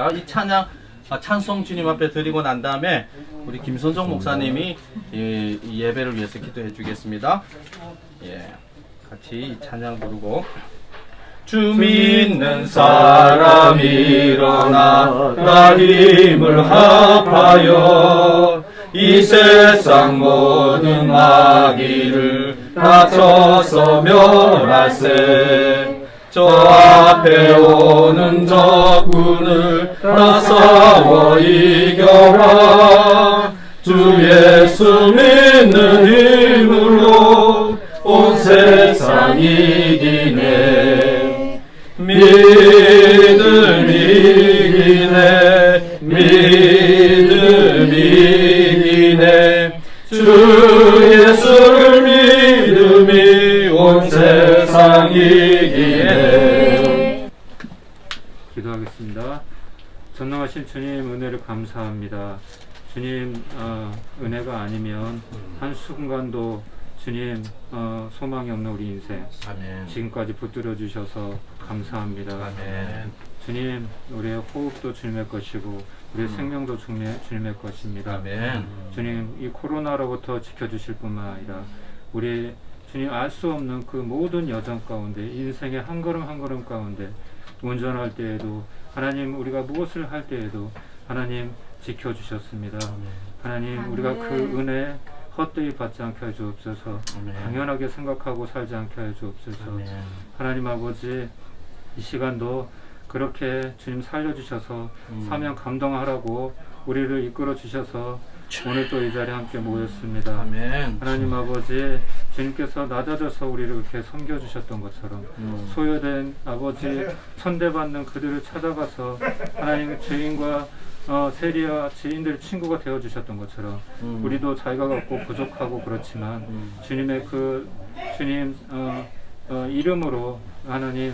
자, 이 찬양 아, 찬송 주님 앞에 드리고 난 다음에 우리 김선정 목사님이 이, 이 예배를 위해서 기도해 주겠습니다. 예, 같이 이 찬양 부르고. 주 믿는 사람 일어나 나 힘을 합하여 이 세상 모든 마귀를 다쳐서 멸할세 저 앞에 오는 적군을 다 싸워 이겨라. 주 예수 믿는 힘으로 온 세상 이기네. 믿음 이기네. 믿음 이기네. 주 예수를 믿음이 온 세상 이 전능하신 주님 은혜를 감사합니다. 주님 어, 은혜가 아니면 한 순간도 주님 어, 소망이 없는 우리 인생 아멘 지금까지 붙들어 주셔서 감사합니다. 아멘 주님 우리의 호흡도 주님의 것이고 우리의 생명도 주님의, 주님의 것입니다. 아멘 주님 이 코로나로부터 지켜주실 뿐만 아니라 우리 주님 알 수 없는 그 모든 여정 가운데 인생의 한 걸음 한 걸음 가운데 운전할 때에도 하나님 우리가 무엇을 할 때에도 하나님 지켜주셨습니다. 하나님 우리가 그 은혜 헛되이 받지 않게 해 주옵소서 아멘. 당연하게 생각하고 살지 않게 해 주옵소서 아멘 하나님 아버지 이 시간도 그렇게 주님 살려주셔서 음. 사명 감동하라고 우리를 이끌어 주셔서 오늘 또 이 자리에 함께 모였습니다. 아멘 하나님 아버지 주님께서 낮아져서 우리를 이렇게 섬겨주셨던 것처럼 음. 소외된 아버지 천대받는 그들을 찾아가서 하나님 죄인과 어, 세리와 지인들 친구가 되어 주셨던 것처럼 음. 우리도 자기가 갖고 부족하고 그렇지만 음. 주님의 그 주님 어, 어, 이름으로 하나님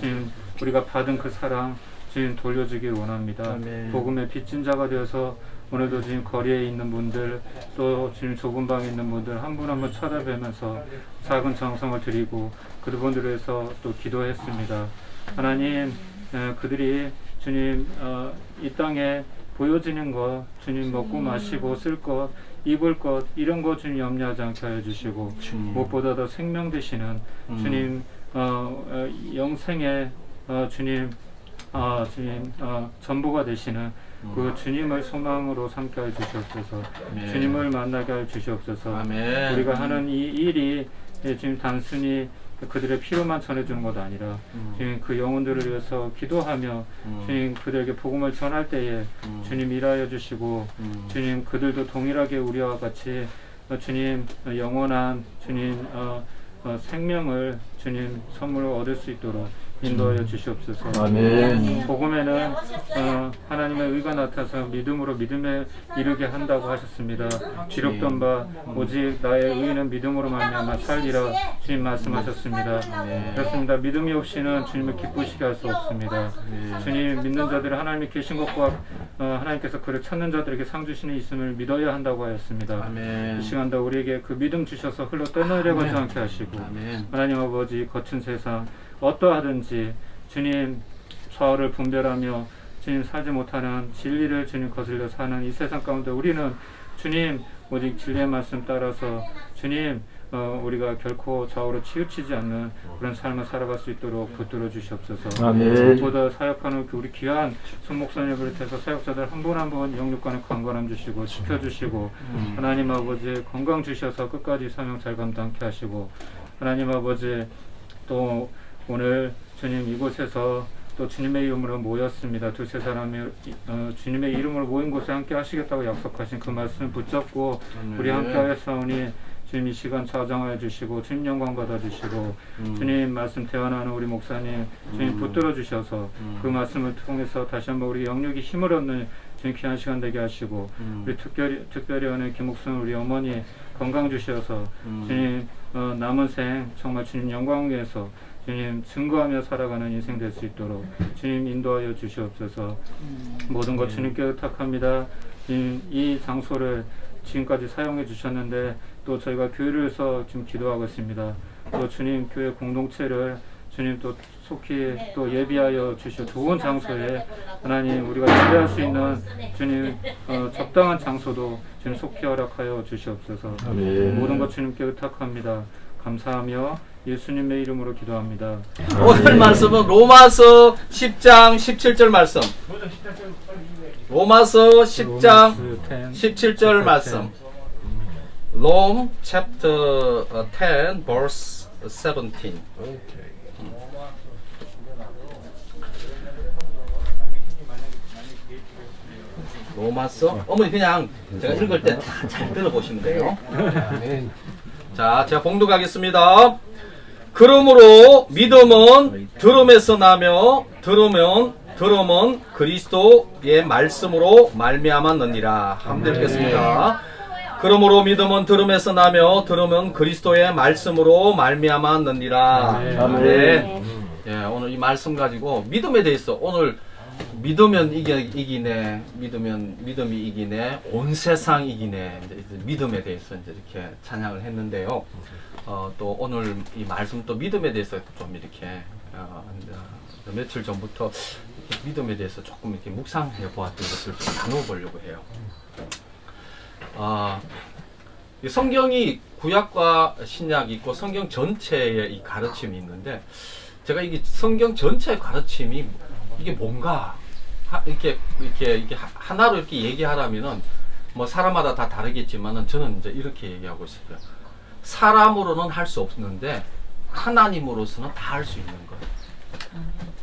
주님 우리가 받은 그 사랑 주님 돌려주길 원합니다. 아멘. 복음의 빚진 자가 되어서 오늘도 주님 거리에 있는 분들 또 주님 좁은 방에 있는 분들 한 분 한 분 찾아뵈면서 작은 정성을 드리고 그분들을 위해서 또 기도했습니다. 하나님 에, 그들이 주님 어, 이 땅에 보여지는 것 주님 먹고 마시고 쓸 것 입을 것 이런 거 주님 염려하지 않게 하여 주시고 주님. 무엇보다 더 생명 되시는 음. 주님 어, 어, 영생의 어, 주님 아 주님 어, 전부가 되시는 그 주님을 소망으로 삼게 하여 주시옵소서 아멘. 주님을 만나게 하여 주시옵소서 아멘 우리가 하는 이 일이 예, 지금 단순히 그들의 필요만 전해주는 것 아니라 음. 주님 그 영혼들을 위해서 기도하며 음. 주님 그들에게 복음을 전할 때에 음. 주님 일하여 주시고 음. 주님 그들도 동일하게 우리와 같이 어, 주님 어, 영원한 주님 어, 어, 생명을 주님 선물로 얻을 수 있도록 인도하여 주시옵소서. 아멘. 복음에는 어, 하나님의 의가 나타서 믿음으로 믿음에 이르게 한다고 하셨습니다. 기록된 바 오직 나의 의는 믿음으로 말미암아 살리라 주님 말씀하셨습니다. 그렇습니다. 믿음이 없이는 주님을 기쁘시게 할 수 없습니다. 주님 믿는 자들이 하나님이 계신 것과 어, 하나님께서 그를 찾는 자들에게 상 주시는 있음을 믿어야 한다고 하였습니다. 아멘 이 시간도 우리에게 그 믿음 주셔서 흘러 떠내려가지 않게 하시고 아멘 하나님 아버지 거친 세상 어떠하든지 주님 좌우를 분별하며 주님 살지 못하는 진리를 주님 거슬려 사는 이 세상 가운데 우리는 주님 오직 진리의 말씀 따라서 주님 어, 우리가 결코 좌우로 치우치지 않는 그런 삶을 살아갈 수 있도록 붙들어 주시옵소서. 아멘. 무엇보다 사역하는 그 우리 귀한 손목사님을 비롯해서 사역자들 한 분 한 분 영육간의 강건함 주시고 지켜주시고 하나님 아버지 건강 주셔서 끝까지 사명 잘 감당케 하시고 하나님 아버지 또 오늘 주님 이곳에서 또 주님의 이름으로 모였습니다. 두세 사람이 어, 주님의 이름으로 모인 곳에 함께 하시겠다고 약속하신 그 말씀을 붙잡고 우리 함께 하였사오니 주님 이 시간 좌정하여 주시고 주님 영광 받아 주시고 주님 말씀 대화하는 우리 목사님 주님 붙들어 주셔서 그 말씀을 통해서 다시 한번 우리 영육이 힘을 얻는 주님 귀한 시간 되게 하시고 우리 특별히 특별히 오늘 김옥순 우리 어머니 건강 주셔서 주님 어, 남은 생 정말 주님 영광 위해서 주님 증거하며 살아가는 인생 될 수 있도록 주님 인도하여 주시옵소서 모든 것 주님께 의탁합니다. 주님 이 장소를 지금까지 사용해 주셨는데 또 저희가 교회를 해서 지금 기도하고 있습니다. 또 주님 교회 공동체를 주님 또 속히 또 예비하여 주시어 좋은 장소에 하나님 우리가 예배할 수 있는 주님 어, 적당한 장소도 주님 속히 허락하여 주시옵소서. 아멘. 모든 것 주님께 의탁합니다. 감사하며 예수님의 이름으로 기도합니다. 오늘 말씀은 로마서 10장 17절 말씀. 로마서 10장 17절 말씀. Chapter uh, 10 verse 17. 로마서 어머니 그냥 제가 읽을 때잘 들어보시면 돼요. 자, 제가 봉독하겠습니다. 그러므로 믿음은 들음에서 나며 들으면 들음은 그리스도의 말씀으로 말미암았느니라. 한번 읽겠습니다. 그러므로 믿음은 들음에서 나며 들으면 그리스도의 말씀으로 말미암았느니라. 아멘. 아멘. 예, 오늘 이 말씀 가지고 믿음에 대해서 오늘 믿으면 이겨, 이기네, 믿으면 믿음이 이기네, 온 세상 이기네. 이제 믿음에 대해서 이제 이렇게 찬양을 했는데요. 어, 또 오늘 이 말씀 또 믿음에 대해서 좀 이렇게 어, 어, 며칠 전부터 믿음에 대해서 조금 이렇게 묵상해 보았던 것을 좀 나눠 보려고 해요. 아, 이 성경이 구약과 신약이 있고 성경 전체에 이 가르침이 있는데 제가 이게 성경 전체의 가르침이 이게 뭔가 하- 이렇게 이렇게 이렇게 하- 하나로 이렇게 얘기하라면은 뭐 사람마다 다 다르겠지만은 저는 이제 이렇게 얘기하고 싶어요. 사람으로는 할 수 없는데 하나님으로서는 다 할 수 있는 거예요.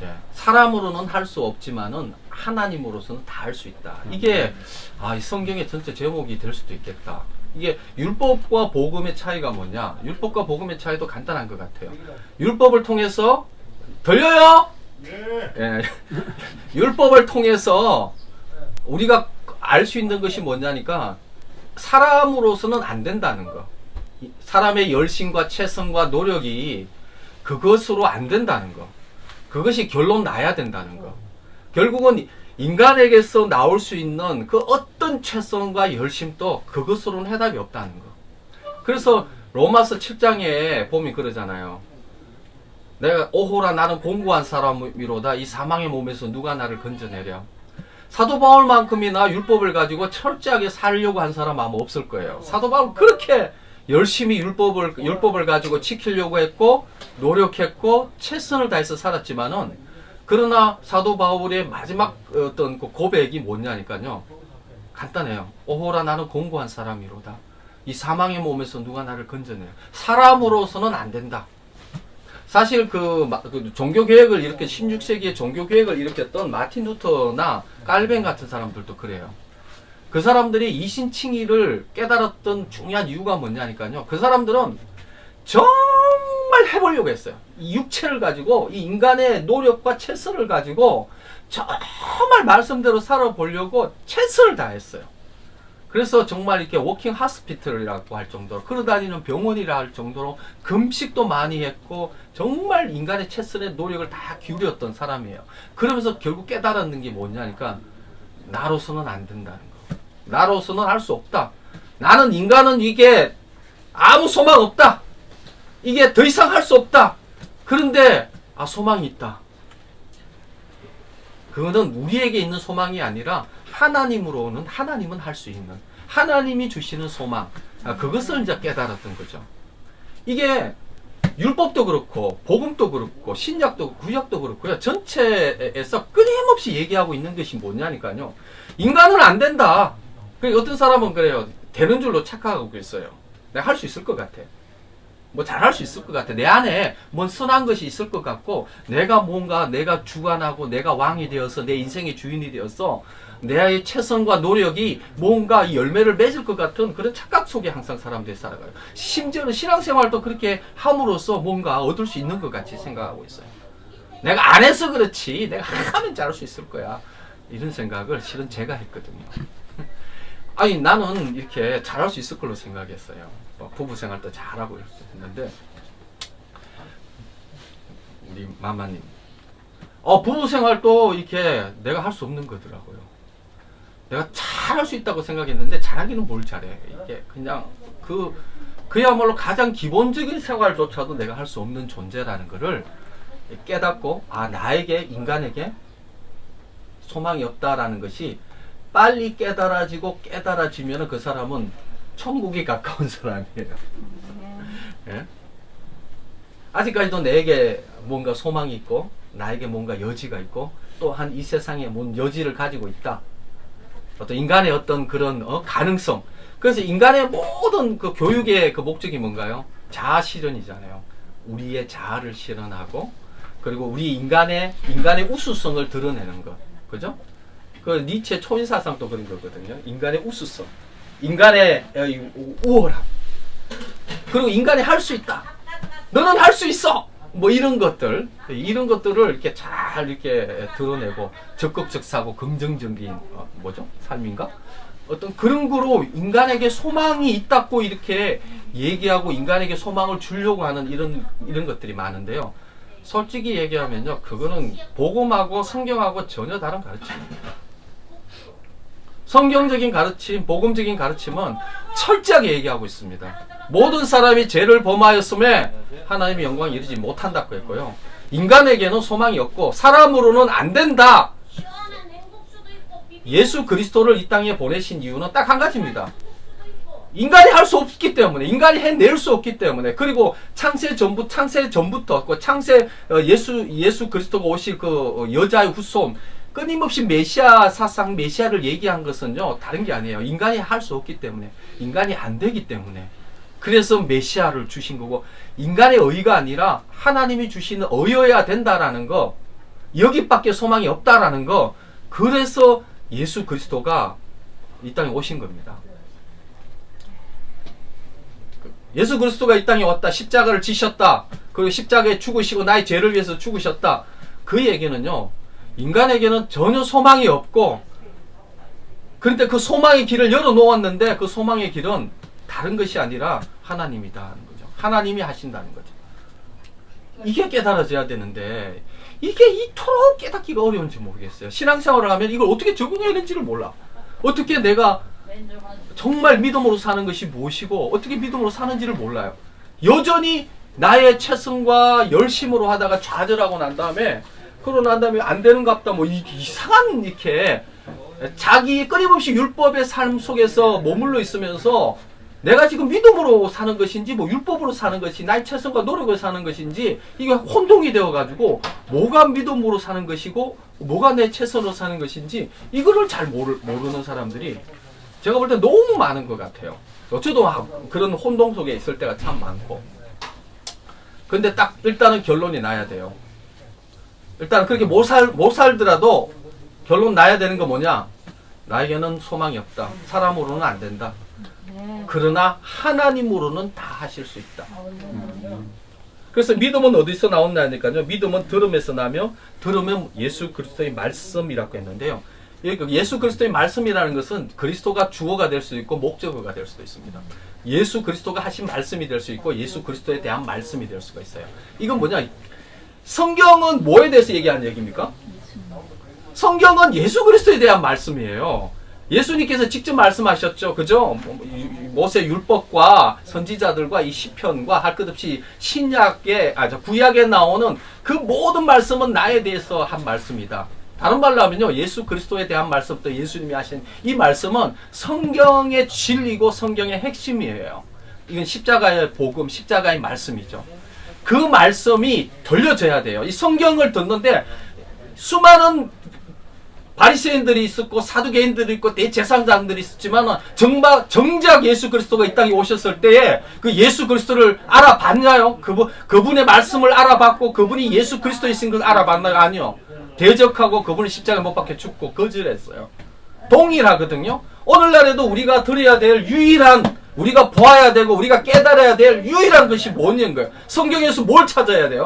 예, 사람으로는 할 수 없지만은 하나님으로서는 다 할 수 있다. 이게 아, 이 성경의 전체 제목이 될 수도 있겠다. 이게 율법과 복음의 차이가 뭐냐? 율법과 복음의 차이도 간단한 것 같아요. 율법을 통해서 들려요? 예. 율법을 통해서 우리가 알 수 있는 것이 뭐냐니까 사람으로서는 안 된다는 거. 이 사람의 열심과 최선과 노력이 그것으로 안 된다는 거. 그것이 결론 나야 된다는 거. 결국은 인간에게서 나올 수 있는 그 어떤 최선과 열심도 그것으로는 해답이 없다는 거. 그래서 로마서 7장에 보면 그러잖아요. 내가 오호라 나는 공고한 사람이로다 이 사망의 몸에서 누가 나를 건져내랴. 사도 바울만큼이나 율법을 가지고 철저하게 살려고 한 사람 아마 없을 거예요. 사도 바울 그렇게 열심히 율법을 율법을 가지고 지키려고 했고 노력했고 최선을 다해서 살았지만은 그러나 사도 바울의 마지막 어떤 그 고백이 뭐냐니까요. 간단해요. 오호라 나는 공고한 사람이로다. 이 사망의 몸에서 누가 나를 건져내요. 사람으로서는 안 된다. 사실 그, 마- 그 종교 개혁을 이렇게 16세기에 종교 개혁을 일으켰던 마틴 루터나 깔벤 같은 사람들도 그래요. 그 사람들이 이신칭의를 깨달았던 중요한 이유가 뭐냐니까요. 그 사람들은 정말 해보려고 했어요. 이 육체를 가지고 이 인간의 노력과 최선을 가지고 정말 말씀대로 살아보려고 최선을 다했어요. 그래서 정말 이렇게 워킹 하스피털이라고 할 정도로 걸어다니는 병원이라 할 정도로 금식도 많이 했고 정말 인간의 최선의 노력을 다 기울였던 사람이에요. 그러면서 결국 깨달았는 게 뭐냐니까 나로서는 안 된다는 거. 나로서는 할 수 없다. 나는 인간은 이게 아무 소망 없다. 이게 더 이상 할 수 없다. 그런데 아 소망이 있다. 그거는 우리에게 있는 소망이 아니라 하나님으로는 하나님은 할 수 있는 하나님이 주시는 소망 아, 그것을 이제 깨달았던 거죠. 이게 율법도 그렇고 복음도 그렇고 신약도 구약도 그렇고요. 전체에서 끊임없이 얘기하고 있는 것이 뭐냐니까요. 인간은 안 된다. 그 어떤 사람은 그래요. 되는 줄로 착각하고 있어요. 내가 할 수 있을 것 같아. 뭐 잘할 수 있을 것 같아. 내 안에 뭔 선한 것이 있을 것 같고, 내가 뭔가 내가 주관하고 내가 왕이 되어서 내 인생의 주인이 되어서 내의 최선과 노력이 뭔가 이 열매를 맺을 것 같은 그런 착각 속에 항상 사람들이 살아가요. 심지어는 신앙생활도 그렇게 함으로써 뭔가 얻을 수 있는 것 같이 생각하고 있어요. 내가 안 해서 그렇지, 내가 하면 잘할 수 있을 거야. 이런 생각을 실은 제가 했거든요. 아니 나는 이렇게 잘할 수 있을 걸로 생각했어요. 뭐 부부 생활도 잘하고 이렇게 했는데 우리 마마님, 어 부부 생활도 이렇게 내가 할 수 없는 거더라고요. 내가 잘할 수 있다고 생각했는데 잘하기는 뭘 잘해. 이게 그냥 그 그야말로 가장 기본적인 생활조차도 내가 할 수 없는 존재라는 거를 깨닫고 아 나에게 인간에게 소망이 없다라는 것이 빨리 깨달아지고 깨달아지면 그 사람은 천국에 가까운 사람이에요. 예? 아직까지도 내게 뭔가 소망이 있고 나에게 뭔가 여지가 있고 또한 이 세상에 뭔 여지를 가지고 있다. 어떤 인간의 어떤 그런 어, 가능성. 그래서 인간의 모든 그 교육의 그 목적이 뭔가요? 자아 실현이잖아요. 우리의 자아를 실현하고 그리고 우리 인간의 인간의 우수성을 드러내는 것. 그죠? 그 니체 초인사상도 그런 거거든요. 인간의 우수성. 인간의 어, 우월함. 그리고 인간이 할 수 있다. 너는 할 수 있어. 뭐 이런 것들, 이런 것들을 이렇게 잘 이렇게 드러내고 적극적 사고 긍정적인 어, 뭐죠? 삶인가? 어떤 그런 거로 인간에게 소망이 있다고 이렇게 얘기하고 인간에게 소망을 주려고 하는 이런 이런 것들이 많은데요. 솔직히 얘기하면요, 그거는 복음하고 성경하고 전혀 다른 가르침입니다. 성경적인 가르침, 복음적인 가르침은 철저하게 얘기하고 있습니다. 모든 사람이 죄를 범하였음에 하나님의 영광이 이르지 못한다고 했고요. 인간에게는 소망이 없고 사람으로는 안 된다. 예수 그리스도를 이 땅에 보내신 이유는 딱 한 가지입니다. 인간이 할 수 없기 때문에 인간이 해낼 수 없기 때문에 그리고 창세 전부 창세 전부터 그 창세 어, 예수 예수 그리스도가 오실 그 어, 여자의 후손 끊임없이 메시아 사상 메시아를 얘기한 것은요 다른 게 아니에요 인간이 할 수 없기 때문에 인간이 안 되기 때문에 그래서 메시아를 주신 거고 인간의 의가 아니라 하나님이 주시는 의여야 된다라는 거 여기밖에 소망이 없다라는 거 그래서 예수 그리스도가 이 땅에 오신 겁니다. 예수 그리스도가 이 땅에 왔다. 십자가를 지셨다. 그리고 십자가에 죽으시고 나의 죄를 위해서 죽으셨다. 그 얘기는요. 인간에게는 전혀 소망이 없고 그런데 그 소망의 길을 열어 놓았는데 그 소망의 길은 다른 것이 아니라 하나님이다 하는 거죠. 하나님이 하신다는 거죠. 이게 깨달아져야 되는데 이게 이토록 깨닫기가 어려운지 모르겠어요. 신앙생활을 하면 이걸 어떻게 적응해야 되는지를 몰라. 어떻게 내가 정말 믿음으로 사는 것이 무엇이고 어떻게 믿음으로 사는지를 몰라요. 여전히 나의 최선과 열심으로 하다가 좌절하고 난 다음에 그러고 난 다음에 안 되는 갑다 뭐 이, 이상한 이렇게 자기 끊임없이 율법의 삶 속에서 머물러 있으면서 내가 지금 믿음으로 사는 것인지 뭐 율법으로 사는 것이 나의 최선과 노력을 사는 것인지 이게 혼동이 되어 가지고 뭐가 믿음으로 사는 것이고 뭐가 내 최선으로 사는 것인지 이거를 잘 모르, 모르는 사람들이 제가 볼 때 너무 많은 것 같아요. 아, 그런 혼동 속에 있을 때가 참 많고. 근데 딱 일단은 결론이 나야 돼요. 일단 그렇게 못 살, 못 살더라도 결론 나야 되는 거 뭐냐? 나에게는 소망이 없다. 사람으로는 안 된다. 그러나 하나님으로는 다 하실 수 있다. 그래서 믿음은 어디서 나온다니까요. 믿음은 들음에서 나며 들으면 예수 그리스도의 말씀이라고 했는데요. 예, 그 예수 그리스도의 말씀이라는 것은 그리스도가 주어가 될 수 있고 목적어가 될 수도 있습니다. 예수 그리스도가 하신 말씀이 될 수 있고 예수 그리스도에 대한 말씀이 될 수가 있어요. 이건 뭐냐? 성경은 뭐에 대해서 얘기하는 얘기입니까? 성경은 예수 그리스도에 대한 말씀이에요. 예수님께서 직접 말씀하셨죠. 그죠? 모세 율법과 선지자들과 이 시편과 할 것 없이 신약에 아, 저 구약에 나오는 그 모든 말씀은 나에 대해서 한 말씀이다. 다른 말로 하면요. 예수 그리스도에 대한 말씀부터 예수님이 하신 이 말씀은 성경의 진리고 성경의 핵심이에요. 이건 십자가의 복음, 십자가의 말씀이죠. 그 말씀이 들려져야 돼요. 이 성경을 듣는데 수많은 바리새인들이 있었고 사두개인들이 있고 대제사장들이 있었지만 정말 정작 예수 그리스도가 이 땅에 오셨을 때에 그 예수 그리스도를 알아봤나요? 그분 그분의 말씀을 알아봤고 그분이 예수 그리스도이신 걸 알아봤나요? 아니요. 대적하고 그분을 십자가에 못 박혀 죽고 거절했어요. 동일하거든요. 오늘날에도 우리가 드려야 될 유일한 우리가 보아야 되고 우리가 깨달아야 될 유일한 것이 뭐냐는 거예요. 성경에서 뭘 찾아야 돼요?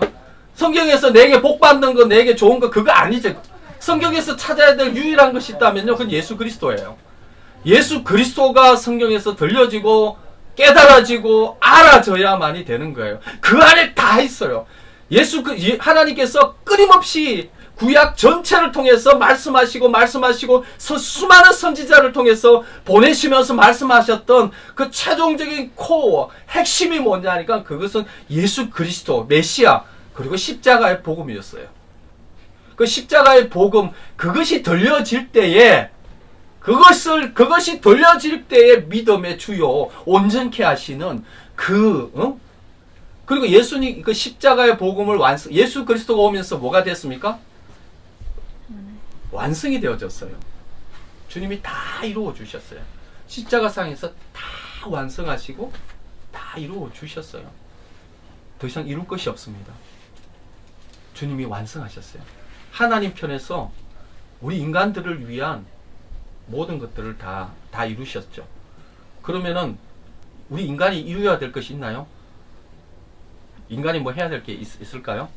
성경에서 내게 복 받는 거, 내게 좋은 거 그거 아니죠. 성경에서 찾아야 될 유일한 것이 있다면요. 그건 예수 그리스도예요. 예수 그리스도가 성경에서 들려지고 깨달아지고 알아져야만이 되는 거예요. 그 안에 다 있어요. 예수 그 예- 하나님께서 끊임없이 구약 전체를 통해서 말씀하시고 말씀하시고 서- 수많은 선지자를 통해서 보내시면서 말씀하셨던 그 최종적인 코어 핵심이 뭐냐니까 그것은 예수 그리스도 메시아 그리고 십자가의 복음이었어요. 그 십자가의 복음 그것이 들려질 때에 그것을 그것이 들려질 때에 믿음의 주요 온전케 하시는 그 어? 그리고 예수님 그 십자가의 복음을 완성 예수 그리스도가 오면서 뭐가 됐습니까? 완성이 되어졌어요. 주님이 다 이루어 주셨어요. 십자가상에서 다 완성하시고 다 이루어 주셨어요. 더 이상 이룰 것이 없습니다. 주님이 완성하셨어요. 하나님 편에서 우리 인간들을 위한 모든 것들을 다, 다 이루셨죠. 그러면은 우리 인간이 이루어야 될 것이 있나요? 인간이 뭐 해야 될 게 있을까요?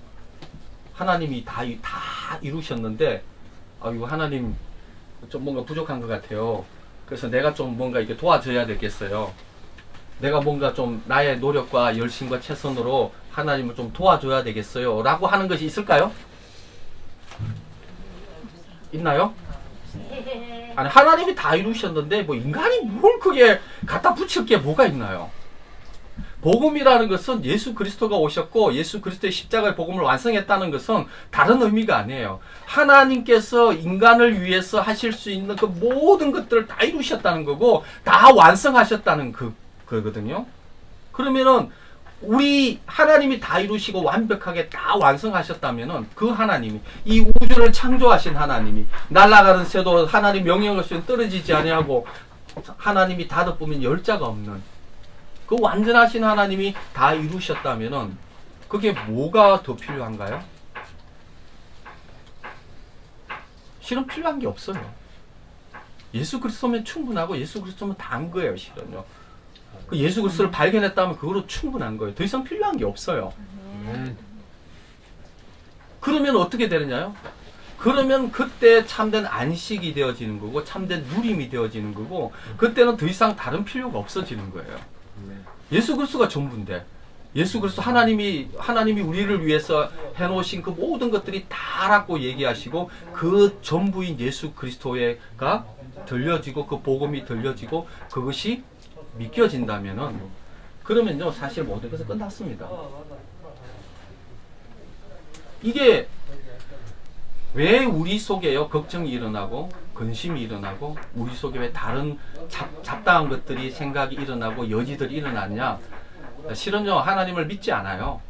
하나님이 다, 이- 다 이루셨는데, 아이고, 하나님 좀 뭔가 부족한 것 같아요. 그래서 내가 좀 뭔가 이렇게 도와줘야 되겠어요. 내가 뭔가 좀 나의 노력과 열심과 최선으로 하나님을 좀 도와줘야 되겠어요. 라고 하는 것이 있을까요? 있나요? 아니, 하나님이 다 이루셨는데, 뭐, 인간이 뭘 크게 갖다 붙일 게 뭐가 있나요? 복음이라는 것은 예수 그리스도가 오셨고, 예수 그리스도의 십자가의 복음을 완성했다는 것은 다른 의미가 아니에요. 하나님께서 인간을 위해서 하실 수 있는 그 모든 것들을 다 이루셨다는 거고, 다 완성하셨다는 그, 거거든요. 그러면은, 우리 하나님이 다 이루시고 완벽하게 다 완성하셨다면은 그 하나님이 이 우주를 창조하신 하나님이 날아가는 새도 하나님 명령 없이 떨어지지 아니하고 하나님이 다섯 보면 열자가 없는 그 완전하신 하나님이 다 이루셨다면은 그게 뭐가 더 필요한가요? 실은 필요한 게 없어요. 예수 그리스도면 충분하고 예수 그리스도면 다 한 거예요, 실은요. 그 예수 그리스도를 발견했다면 그거로 충분한 거예요. 더 이상 필요한 게 없어요. 아멘. 그러면 어떻게 되느냐요? 그러면 그때 참된 안식이 되어지는 거고 참된 누림이 되어지는 거고 그때는 더 이상 다른 필요가 없어지는 거예요. 예수 그리스도가 전부인데 예수 그리스도 하나님이 하나님이 우리를 위해서 해놓으신 그 모든 것들이 다라고 얘기하시고 그 전부인 예수 그리스도가 들려지고 그 복음이 들려지고 그것이 믿겨진다면은 그러면요 사실 모든 것은 끝났습니다. 이게 왜 우리 속에요 걱정이 일어나고 근심이 일어나고 우리 속에 왜 다른 잡, 잡다한 것들이 생각이 일어나고 여지들이 일어났냐? 실은요 하나님을 믿지 않아요.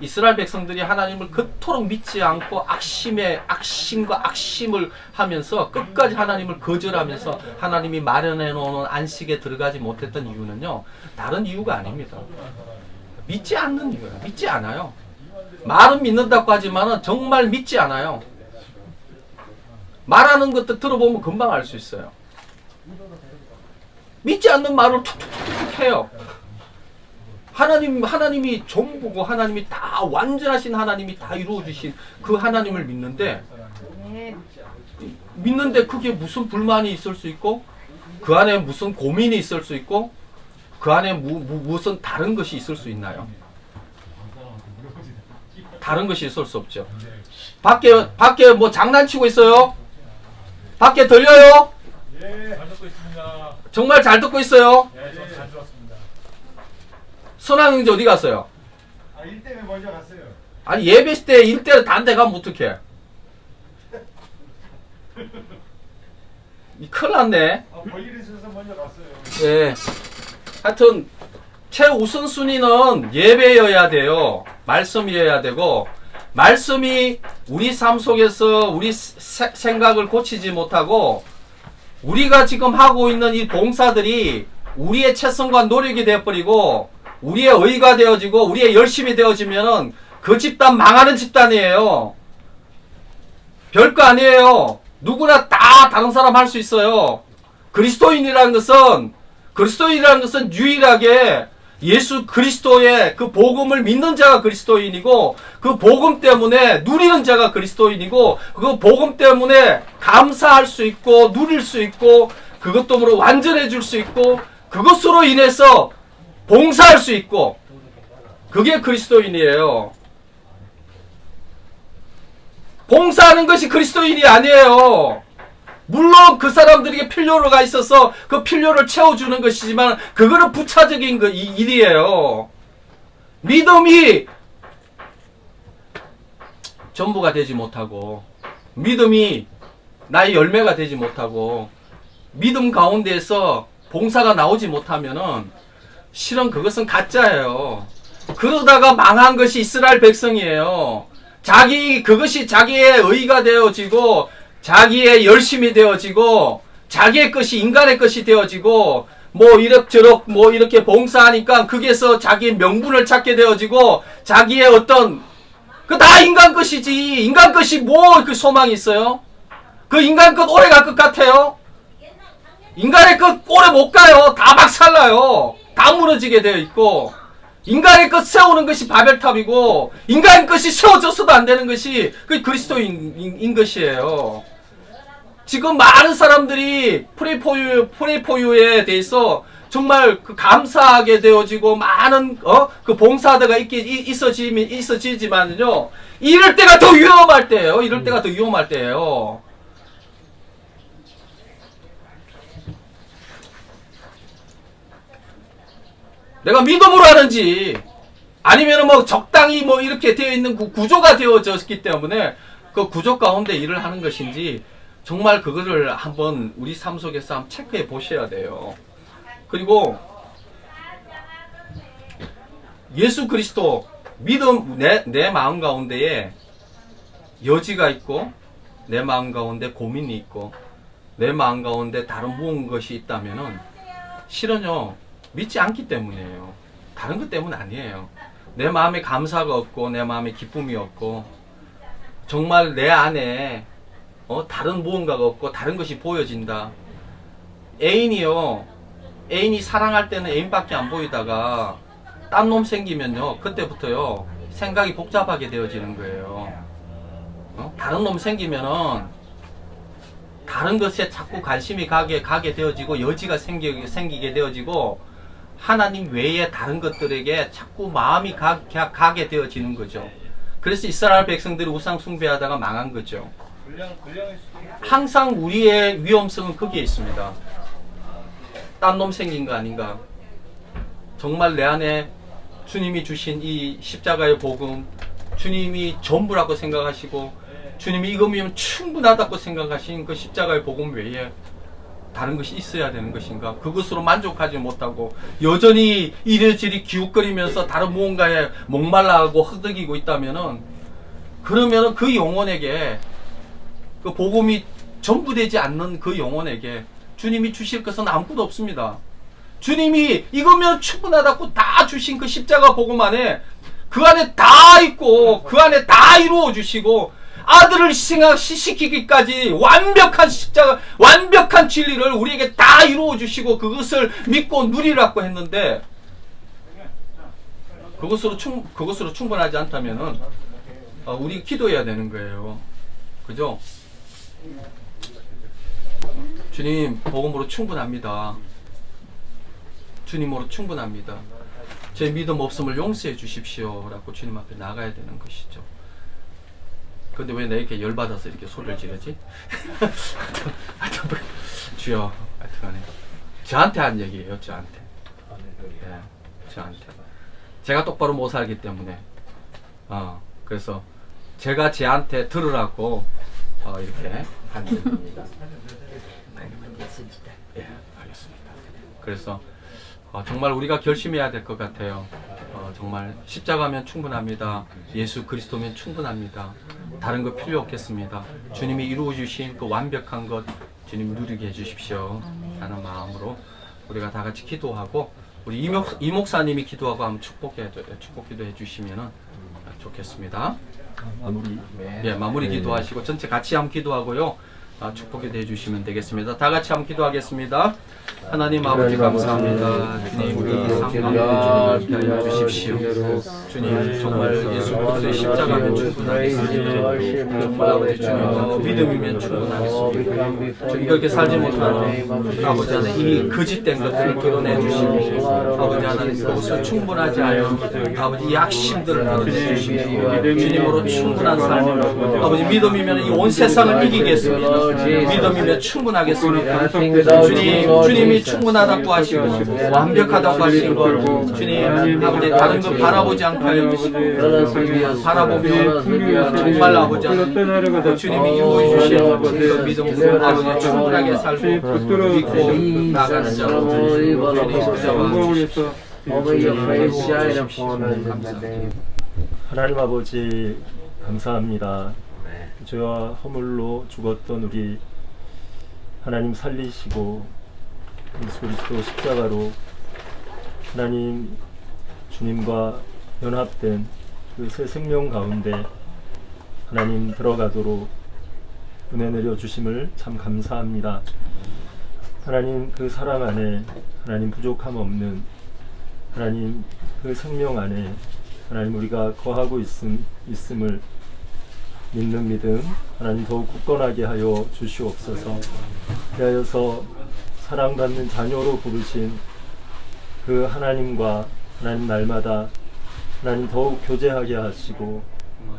이스라엘 백성들이 하나님을 그토록 믿지 않고 악심에 악심과 악심을 하면서 끝까지 하나님을 거절하면서 하나님이 마련해 놓은 안식에 들어가지 못했던 이유는요 다른 이유가 아닙니다. 믿지 않는 이유예요. 믿지 않아요. 말은 믿는다고 하지만은 정말 믿지 않아요. 말하는 것도 들어보면 금방 알 수 있어요. 믿지 않는 말을 툭툭툭툭 해요. 하나님 하나님이 전부고 하나님이 다 완전하신 하나님이 다 이루어 주신 그 하나님을 믿는데 믿는데 그게 무슨 불만이 있을 수 있고 그 안에 무슨 고민이 있을 수 있고 그 안에 무, 무, 무슨 다른 것이 있을 수 있나요? 다른 것이 있을 수 없죠. 밖에 밖에 뭐 장난치고 있어요? 밖에 들려요? 예, 잘 듣고 있습니다. 정말 잘 듣고 있어요. 예, 저잘 들었습니다. 선왕 형제 어디 갔어요? 아, 일 때문에 먼저 갔어요. 아니 예배 때 일대 단대 가면 어떡해? 이 큰일 났네. 아, 볼일 있어서 먼저 갔어요. 예. 하여튼 최우선 순위는 예배여야 돼요. 말씀이어야 되고 말씀이 우리 삶 속에서 우리 세- 생각을 고치지 못하고 우리가 지금 하고 있는 이 봉사들이 우리의 최선과 노력이 되어버리고 우리의 의가 되어지고 우리의 열심이 되어지면은 그 집단 망하는 집단이에요. 별거 아니에요. 누구나 다 다른 사람 할 수 있어요. 그리스도인이라는 것은 그리스도인이라는 것은 유일하게 예수 그리스도의 그 복음을 믿는 자가 그리스도인이고 그 복음 때문에 누리는 자가 그리스도인이고 그 복음 때문에 감사할 수 있고 누릴 수 있고 그것도 완전해질 수 있고 그것으로 인해서 봉사할 수 있고 그게 그리스도인이에요. 봉사하는 것이 그리스도인이 아니에요. 물론 그 사람들에게 필요가 있어서 그 필요를 채워주는 것이지만 그거는 부차적인 그 이- 일이에요. 믿음이 전부가 되지 못하고 믿음이 나의 열매가 되지 못하고 믿음 가운데에서 봉사가 나오지 못하면은 실은 그것은 가짜예요. 그러다가 망한 것이 이스라엘 백성이에요. 자기 그것이 자기의 의가 되어지고 자기의 열심이 되어지고 자기의 것이 인간의 것이 되어지고 뭐 이럭저럭 뭐 이렇게 봉사하니까 거기에서 자기의 명분을 찾게 되어지고 자기의 어떤 그 다 인간 것이지 인간 것이 뭐 그 소망이 있어요? 그 인간 것 오래 갈 것 같아요? 인간의 것 오래 못 가요. 다 박살나요. 다 무너지게 되어 있고 인간의 것 세우는 것이 바벨탑이고 인간의 것이 세워져서도 안 되는 것이 그 그리스도인 것이에요. 지금 많은 사람들이 프레포유 프레포유에 대해서 정말 그 감사하게 되어지고 많은 어 그 봉사자가 있기 이- 있어지면 있어지지만요 이럴 때가 더 위험할 때예요. 이럴 때가 더 위험할 때예요. 내가 믿음으로 하는지 아니면 뭐 적당히 뭐 이렇게 되어 있는 구, 구조가 되어졌기 때문에 그 구조 가운데 일을 하는 것인지 정말 그거를 한번 우리 삶 속에서 한번 체크해 보셔야 돼요. 그리고 예수 그리스도 믿음 내, 내 마음 가운데에 여지가 있고 내 마음 가운데 고민이 있고 내 마음 가운데 다른 무언 것이 있다면은 실은요 믿지 않기 때문이에요. 다른 것 때문 아니에요. 내 마음에 감사가 없고 내 마음에 기쁨이 없고 정말 내 안에 어, 다른 무언가가 없고 다른 것이 보여진다. 애인이요. 애인이 사랑할 때는 애인밖에 안 보이다가 딴 놈 생기면요. 그때부터요. 생각이 복잡하게 되어지는 거예요. 어? 다른 놈 생기면은 다른 것에 자꾸 관심이 가게 가게 되어지고 여지가 생기, 생기게 되어지고 하나님 외에 다른 것들에게 자꾸 마음이 가, 가, 가게 되어지는 거죠. 그래서 이스라엘 백성들이 우상 숭배하다가 망한 거죠. 항상 우리의 위험성은 거기에 있습니다. 딴 놈 생긴 거 아닌가? 정말 내 안에 주님이 주신 이 십자가의 복음, 주님이 전부라고 생각하시고, 주님이 이거면 충분하다고 생각하신 그 십자가의 복음 외에 다른 것이 있어야 되는 것인가? 그것으로 만족하지 못하고 여전히 이래저래 기웃거리면서 다른 무언가에 목말라하고 허덕이고 있다면은 그러면은 그 영혼에게 그 복음이 전부 되지 않는 그 영혼에게 주님이 주실 것은 아무것도 없습니다. 주님이 이거면 충분하다고 다 주신 그 십자가 복음 안에 그 안에 다 있고 그 안에 다 이루어 주시고 아들을 희생하 시키기까지 완벽한 십자가 완벽한 진리를 우리에게 다 이루어 주시고 그것을 믿고 누리라고 했는데 그것으로 충 그것으로 충분하지 않다면은 어, 우리 기도해야 되는 거예요. 그죠? 주님 복음으로 충분합니다. 주님으로 충분합니다. 제 믿음 없음을 용서해 주십시오라고 주님 앞에 나가야 되는 것이죠. 근데 왜 내게 열받아서 이렇게 소리를 지르지? 뭐, 주여 하여튼간에 저한테 한 얘기예요 저한테 예, 저한테 제가 똑바로 못 살기 때문에 어 그래서 제가 제한테 들으라고 어, 이렇게 한 얘기입니다 예 알겠습니다 그래서 어, 정말 우리가 결심해야 될 것 같아요. 어, 정말 십자가면 충분합니다. 예수 그리스도면 충분합니다. 다른 거 필요 없겠습니다. 주님이 이루어 주신 그 완벽한 것 주님 누리게 해 주십시오. 하는 마음으로 우리가 다 같이 기도하고 우리 이목, 이 목사님이 기도하고 한번 축복해 축복 기도해 주시면은 좋겠습니다. 마무리. 예, 마무리 기도하시고 전체 같이 한번 기도하고요. 아, 축복해 주시면 되겠습니다. 다 같이 한번 기도하겠습니다. 하나님 아버지 감사합니다. 주님 우리 주님 하여 주십시오. 주님 정말 예수 그리스도의 십자가면 충분하겠습니다. 정말 아버지 주님 어, 믿음이면 충분하겠습니다. 저 이렇게 살지 못하는 아버지 하나님 이 거짓된 것들을 끌어내 주시고 아버지 하나님 그것을 충분하지 않은 아버지 이 약심들을 끊어주시고 주님으로 충분한 삶 아버지 믿음이면 이 온 세상을 이기겠습니다. 믿음이면 충분하겠습니다. 주님, 주님이. 충분하다고 하시고 완벽하다고 하시고 주님 아버지 다른 것 바라보지 않게 하여 주시고 바라보며 정말 아버지 하나님 주님이 인도해 주신 그 믿음으로 아버지 충분하게 살고 믿고 나가는 자로 name. 하나님 아버지 감사합니다. 죄와 허물로 죽었던 우리 하나님 살리시고 예수 그리스도 십자가로 하나님 주님과 연합된 그 새 생명 가운데 하나님 들어가도록 은혜 내려 주심을 참 감사합니다. 하나님 그 사랑 안에 하나님 부족함 없는 하나님 그 생명 안에 하나님 우리가 거하고 있음, 있음을 믿는 믿음 하나님 더욱 굳건하게 하여 주시옵소서. 그하여서 사랑받는 자녀로 부르신 그 하나님과 하나님 날마다 하나님 더욱 교제하게 하시고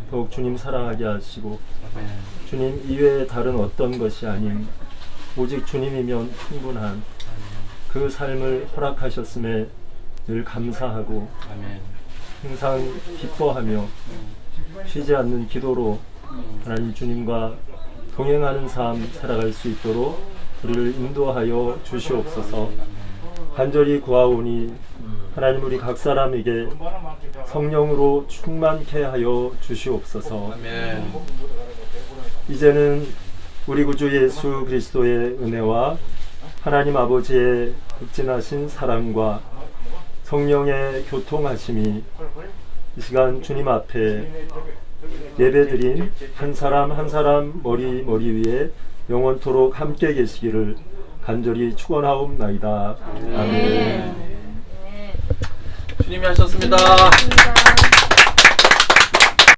더욱 주님 사랑하게 하시고 주님 이외에 다른 어떤 것이 아닌 오직 주님이면 충분한 그 삶을 허락하셨음에 늘 감사하고 항상 기뻐하며 쉬지 않는 기도로 하나님 주님과 동행하는 삶 살아갈 수 있도록 우리를 인도하여 주시옵소서. 간절히 구하오니 하나님 우리 각 사람에게 성령으로 충만케 하여 주시옵소서. 이제는 우리 구주 예수 그리스도의 은혜와 하나님 아버지의 극진하신 사랑과 성령의 교통하심이 이 시간 주님 앞에 예배드린 한 사람 한 사람 머리 머리 위에 영원토록 함께 계시기를 간절히 축원하옵나이다. 아멘. 주님이 하셨습니다.